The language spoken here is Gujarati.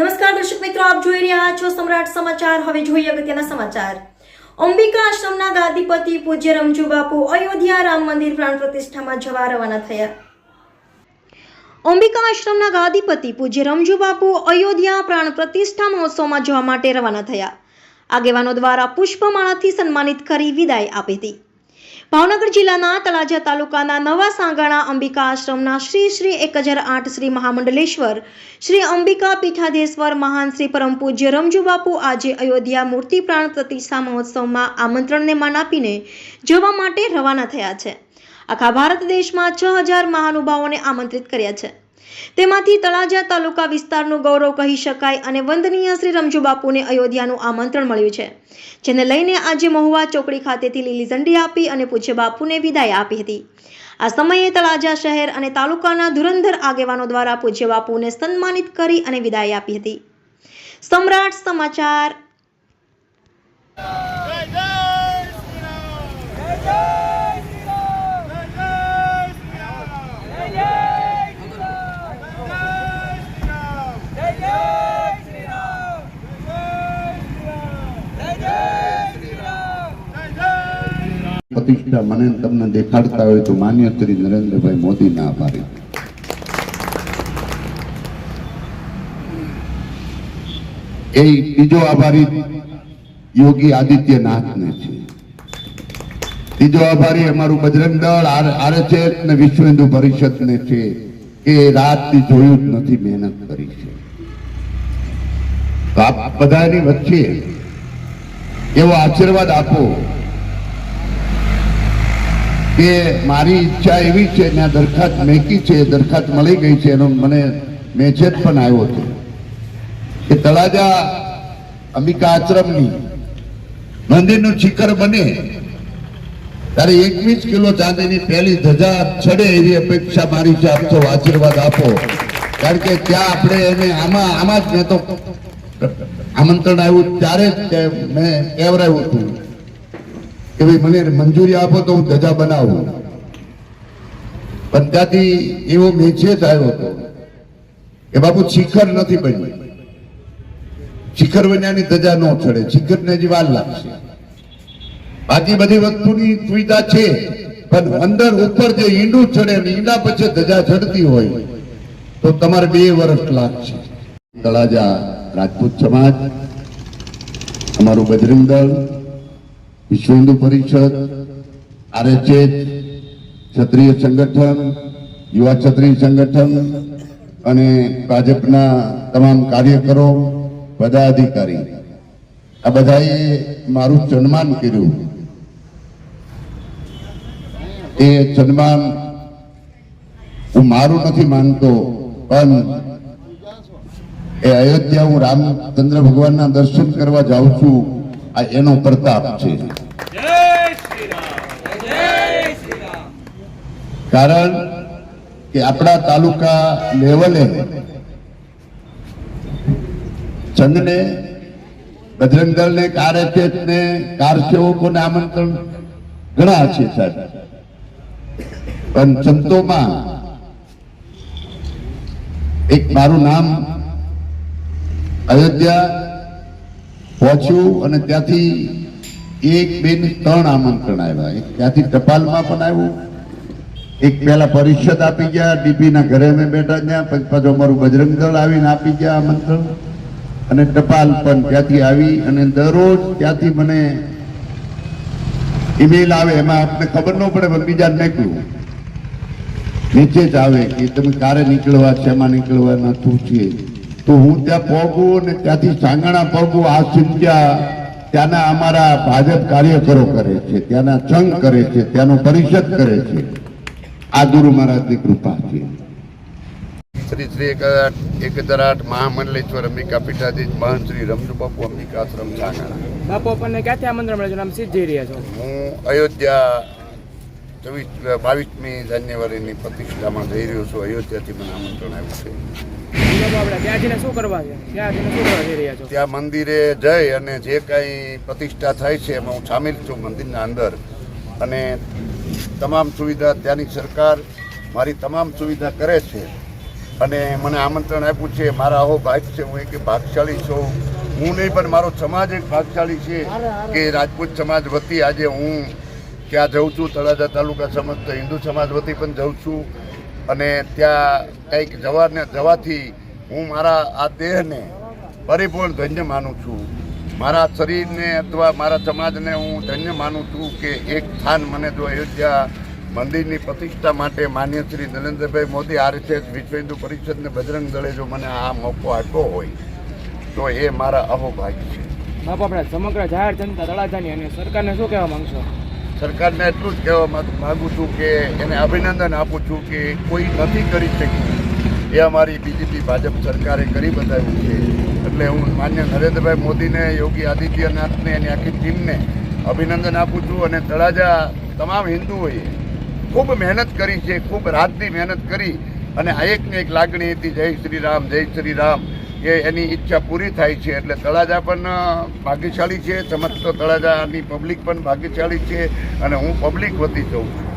નમસ્કાર દર્શક મિત્રો, આપ જોઈ રહ્યા છો સમ્રાટ સમાચાર. હવે જોઈએ અગત્યના સમાચાર. અંબિકા આશ્રમના ગાદીપતિ પૂજ્ય રમજુ બાપુ અયોધ્યા રામ મંદિર પ્રાણ પ્રતિષ્ઠામાં જવા રવાના થયા. અંબિકા આશ્રમના ગાદીપતિ પૂજ્ય રમજુ બાપુ અયોધ્યા પ્રાણ પ્રતિષ્ઠા મહોત્સવમાં જવા માટે રવાના થયા. આગેવાનો દ્વારા પુષ્પમાળાથી સન્માનિત કરી વિદાય આપી હતી. ભાવનગર જિલ્લાના તળાજા તાલુકાના નવા સાંગાણા અંબિકા આશ્રમના શ્રી શ્રી એક હજાર આઠ શ્રી મહામંડલેશ્વર, શ્રી અંબિકા પીઠાધેશ્વર મહાન શ્રી પરમ પૂજ્ય રમજુ આજે અયોધ્યા મૂર્તિ પ્રાણ પ્રતિષ્ઠા મહોત્સવમાં આમંત્રણને માન આપીને જવા માટે રવાના થયા છે. આખા ભારત દેશમાં છ હજાર મહાનુભાવોને આમંત્રિત કર્યા છે. તેમાંથી તળાજા તાલુકા વિસ્તારનું ગૌરવ કહી શકાય અને વંદનીય શ્રી રમજુ બાપુને અયોધ્યાનું આમંત્રણ મળ્યું છે, જેને લઈને આજે મહુવા ચોકડી ખાતેથી લીલી ઝંડી આપી અને પૂજ્ય બાપુને વિદાય આપી હતી. આ સમયે તળાજા શહેર અને તાલુકાના ધુરંધર આગેવાનો દ્વારા પૂજ્ય બાપુને સન્માનિત કરી અને વિદાય આપી હતી. સમ્રાટ સમાચાર જય જય શ્રી રામ જય જય શ્રી રામ જય જય શ્રી રામ જય જય શ્રી રામ જય જય શ્રી રામ જય જય શ્રી રામ જય જય શ્રી રામ પ્રતિષ્ઠા મને તમને દેખાડતા હોય તો માન્ય શ્રી નરેન્દ્રભાઈ મોદીના આભારી. એ બીજો આભારી યોગી આદિત્યનાથને છે. ત્રીજો આભારી અમારું બજરંગ દળ આરએસએસ ને વિશ્વ હિન્દુ પરિષદને છે કે રાતથી જોયું જ નથી, મહેનત કરી છે. તો આપ બધાની વચ્ચે એવો આશીર્વાદ આપો કે મારી ઈચ્છા એવી છે ને આ દરખાસ્ત મેકી છે, દરખાસ્ત મળી ગઈ છે, એનો મને મેસેજ પણ આવ્યો છે. કે તળાજા અંબિકા આશ્રમની મંદિરનું શિખર બને. ત્યારે એકવીસ કિલો ચાંદીની પહેલી ધજા ચડે એવી અપેક્ષા મારી છે, આપ આશીર્વાદ આપો. કારણ કે ત્યાં આપણે એને આમાં આમાં જ મેં તો આમંત્રણ આવ્યું ત્યારે જ મેં કહેવરાયું હતું. કે ભાઈ મને મંજૂરી આપો તો હું ધજા બનાવું. પણ ત્યાંથી એવો મેસેજ આવ્યો હતો કે બાપુ શિખર નથી બન્યું. શિખર બન્યાની ધજા ન ચડે. શિખરને હજી વાર લાગશે. બાકી બધી વસ્તુની સુવિધા છે, પણ અંદર ઉપર જે ઈંડું ચડે ને ઈંડા પછી ધજા ચડતી હોય, તો તમારે બે વર્ષ લાગશે. તળાજા રાજપૂત સમાજ, અમારું બજરંગ દળ વિશ્વ હિન્દુ પરિષદ, આરએચએચ, ક્ષત્રિય સંગઠન, યુવા ક્ષત્રિય સંગઠન અને ભાજપના તમામ કાર્યકરો, પદાધિકારી. આ બધાએ મારું સન્માન કર્યું. એ સન્માન હું મારું નથી માનતો, પણ એ અયોધ્યા હું રામચંદ્ર ભગવાનના દર્શન કરવા જાઉં છું. આ એનો પ્રતાપ છે. કારણ કે આપણા તાલુકા લેવલે સંઘને બજરંગ દળને કાર્યચેતને કારસેવકોને આમંત્રણ ઘણા છે સાહેબ. પણ સંતોમાં એક મારું નામ અયોધ્યા પહોંચ્યું અને ત્યાંથી એક, બે ને ત્રણ આમંત્રણ આવ્યા. એક ત્યાંથી ટપાલમાં પણ આવ્યું. એક પેલા પરિષદ આપી ગયા. ડીપીના ઘરે અમે બેઠા ત્યાં. પછી પાછું અમારું બજરંગ આવીને આપી ગયા આમંત્રણ. અને ટપાલ પણ ત્યાંથી આવી અને દરરોજ ત્યાંથી મને ઈમેલ આવે. એમાં આપને ખબર ન પડે, પણ બીજા નીકળ્યું નીચે જ આવે કે તમે કારે નીકળવા, શેમાં નીકળવાના, શું છે? તો હું ત્યાં પહોંચું અને ત્યાંથી સાંગણા પહોંચું આ સિંધ્યા ત્યાંના અમારા ભાજપ કાર્યકરો કરે છે ત્યાંના સંઘ કરે છે ત્યાંનો પરિષદ કરે છે. આ ગુરુ મહારાજની કૃપા છે. શ્રી શ્રી એક એક હજાર આઠ મહામંડલેશ્વર અંબિકા પીઠાધીશ મહાન શ્રી રમજુ બાપુ અંબિકા આશ્રમ સાંગણા. બાપુ આપણને ક્યાંથી આમંત્રણ મળે છે જઈ રહ્યા છો. હું અયોધ્યા ચોવીસ, બાવીસમી જાન્યુઆરીની પ્રતિષ્ઠામાં જઈ રહ્યો છું. અયોધ્યાથી મને આમંત્રણ આવ્યું છે. ત્યાં મંદિરે જઈ અને જે કાંઈ પ્રતિષ્ઠા થાય છે, એમાં હું સામેલ છું મંદિરના અંદર. અને તમામ સુવિધા ત્યાંની સરકાર મારી તમામ સુવિધા કરે છે. અને મને આમંત્રણ આપ્યું છે. મારા આવો ભાગ છે. હું એક ભાગશાળી છું. હું નહીં, પણ મારો સમાજ એક ભાગશાળી છે કે રાજપૂત સમાજ વતી આજે હું ત્યાં જઉં છું, તળાજા તાલુકા સમસ્ત હિન્દુ સમાજ વતી પણ જઉં છું. અને ત્યાં કંઈક જવાને જવાથી હું મારા આ દેહને પરિપૂર્ણ ધન્ય માનું છું. મારા શરીરને અથવા મારા સમાજને હું ધન્ય માનું છું કે એક સ્થાન મને જો અયોધ્યા મંદિરની પ્રતિષ્ઠા માટે માન્ય શ્રી નરેન્દ્રભાઈ મોદી આરએસએસ વિશ્વ હિન્દુ પરિષદને બજરંગ દળે જો મને આ મોકો આપ્યો હોય, તો એ મારા અહોભાગ્ય છે. બાપુ આપણે સમગ્ર જાહેર જનતા તળાજાની અને સરકારને શું કહેવા માંગશો? સરકારને એટલું જ કહેવા માગું છું કે એને અભિનંદન આપું છું કે કોઈ નથી કરી શક્યું. એ અમારી બીજેપી ભાજપ સરકારે કરી બતાવ્યું છે. એટલે હું માન્ય નરેન્દ્રભાઈ મોદીને, યોગી આદિત્યનાથને એની આખી ટીમને અભિનંદન આપું છું અને તળાજા તમામ હિન્દુઓએ ખૂબ મહેનત કરી છે, ખૂબ રાતની મહેનત કરી અને આ એક એક લાગણી હતી, જય શ્રી રામ, જય શ્રી રામ. એ એની ઈચ્છા પૂરી થાય છે. એટલે તળાજા પણ ભાગ્યશાળી છે. સમસ્ત તળાજાની પબ્લિક પણ ભાગ્યશાળી છે અને હું પબ્લિક વતી જઉં છું.